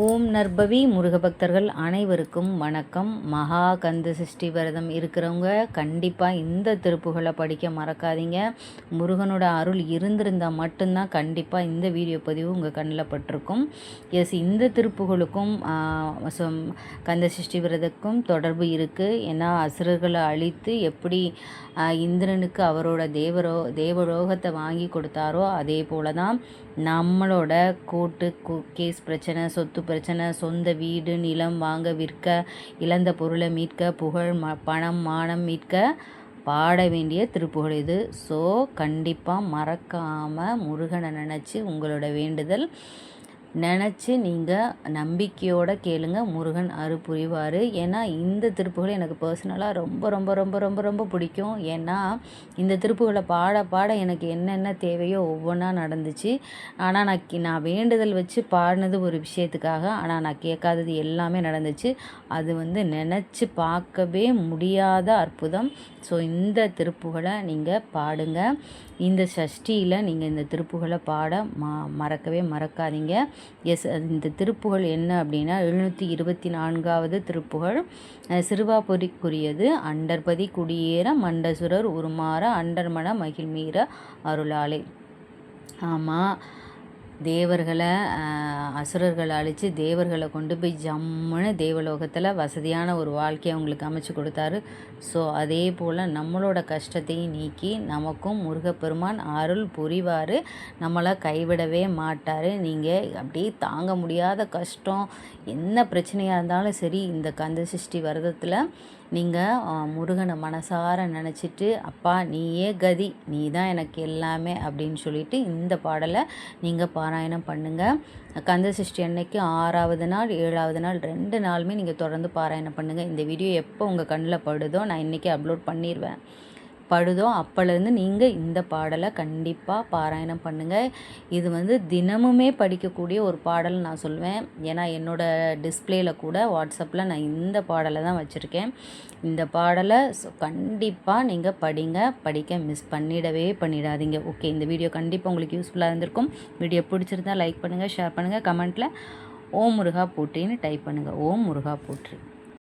ஓம் நர்பவி முருகபக்தர்கள் அனைவருக்கும் வணக்கம். மகா கந்த சஷ்டி விரதம் இருக்கிறவங்க கண்டிப்பாக இந்த திருப்புகளை படிக்க மறக்காதீங்க. முருகனோட அருள் இருந்திருந்தால் மட்டும்தான் கண்டிப்பாக இந்த வீடியோ பதிவு உங்கள் கண்ணில் பட்டிருக்கும். எஸ் இந்த திருப்புகளுக்கும் கந்த சஷ்டி விரதக்கும் தொடர்பு இருக்குது ஏன்னா அசுரர்களை அழித்து எப்படி இந்திரனுக்கு அவரோட தேவரோ தேவரோகத்தை வாங்கி கொடுத்தாரோ அதே போல தான் நம்மளோட கோர்ட்டு கேஸ் பிரச்சனை சொத்து பிரச்சனை சொந்த வீடு நிலம் வாங்க விற்க இழந்த பொருளை மீட்க புகழ் ம பணம் மானம் மீட்க பாட வேண்டிய திருப்புகழ் இது. ஸோ கண்டிப்பாக மறக்காமல் முருகனை நினச்சி உங்களோட வேண்டுதல் நினச்சி நீங்கள் நம்பிக்கையோடு கேளுங்க. முருகன் அரு புரிவார். ஏன்னா இந்த திருப்புகள் எனக்கு பர்சனலாக ரொம்ப ரொம்ப ரொம்ப ரொம்ப ரொம்ப பிடிக்கும். ஏன்னா இந்த திருப்புகளை பாட பாட எனக்கு என்னென்ன தேவையோ ஒவ்வொன்றா நடந்துச்சு. ஆனால் நான் நான் வேண்டுதல் வச்சு பாடினது ஒரு விஷயத்துக்காக ஆனால் நான் கேட்காதது எல்லாமே நடந்துச்சு. அது வந்து நினச்சி பார்க்கவே முடியாத அற்புதம். ஸோ இந்த திருப்புகளை நீங்கள் பாடுங்க. இந்த சஷ்டியில் நீங்கள் இந்த திருப்புகளை பாட மா மறக்கவே மறக்காதீங்க. எஸ் இந்த திருப்புகள் என்ன அப்படின்னா எழுநூற்றி இருபத்தி நான்காவது திருப்புகழ். சிறுவாபுரிக்குரியது அண்டர்பதி குடியேற மண்டசுரர் உருமாற அண்டர்மண மகிழ்மீற அருளாலே. ஆமாம் தேவர்களை அசுரர்களை அழித்து தேவர்களை கொண்டு போய் ஜம்முன்னு தேவலோகத்தில் வசதியான ஒரு வாழ்க்கையை அவங்களுக்கு அமைச்சு கொடுத்தாரு. ஸோ அதே போல் நம்மளோட கஷ்டத்தையும் நீக்கி நமக்கும் முருகப்பெருமான் அருள் புரிவார். நம்மளை கைவிடவே மாட்டார். நீங்கள் அப்படியே தாங்க முடியாத கஷ்டம் என்ன பிரச்சனையாக இருந்தாலும் சரி இந்த கந்த சஷ்டி விரதத்தில் நீங்கள் முருகனை மனசார நினச்சிட்டு அப்பா நீயே கதி நீ தான் எனக்கு எல்லாமே அப்படின்னு சொல்லிட்டு இந்த பாடலை நீங்கள் பாராயணம் பண்ணுங்கள் கந்த சஷ்டி அன்னைக்கு ஆறாவது நாள் ஏழாவது நாள் ரெண்டு நாளுமே நீங்கள் தொடர்ந்து பாராயணம் பண்ணுங்கள் இந்த வீடியோ எப்போ உங்கள் கண்ணில் படுதோ நான் இன்றைக்கி அப்லோட் பண்ணிடுவேன் படுதோ அப்போலேருந்து நீங்கள் இந்த பாடலை கண்டிப்பாக பாராயணம் பண்ணுங்கள் இது வந்து தினமுமே படிக்கக்கூடிய ஒரு பாடல் நான் சொல்லுவேன். ஏன்னா என்னோடய டிஸ்பிளேயில் கூட வாட்ஸ்அப்பில் நான் இந்த பாடலை தான் வச்சுருக்கேன். இந்த பாடலை கண்டிப்பாக நீங்கள் படிங்க. படிக்க மிஸ் பண்ணிடவே பண்ணிடாதீங்க. ஓகே இந்த வீடியோ கண்டிப்பாக உங்களுக்கு யூஸ்ஃபுல்லாக இருந்திருக்கும். வீடியோ பிடிச்சிருந்தா லைக் பண்ணுங்கள் ஷேர் பண்ணுங்கள் கமெண்ட்டில் ஓம் முருகா போற்றின்னு டைப் பண்ணுங்கள் ஓம் முருகா போற்றி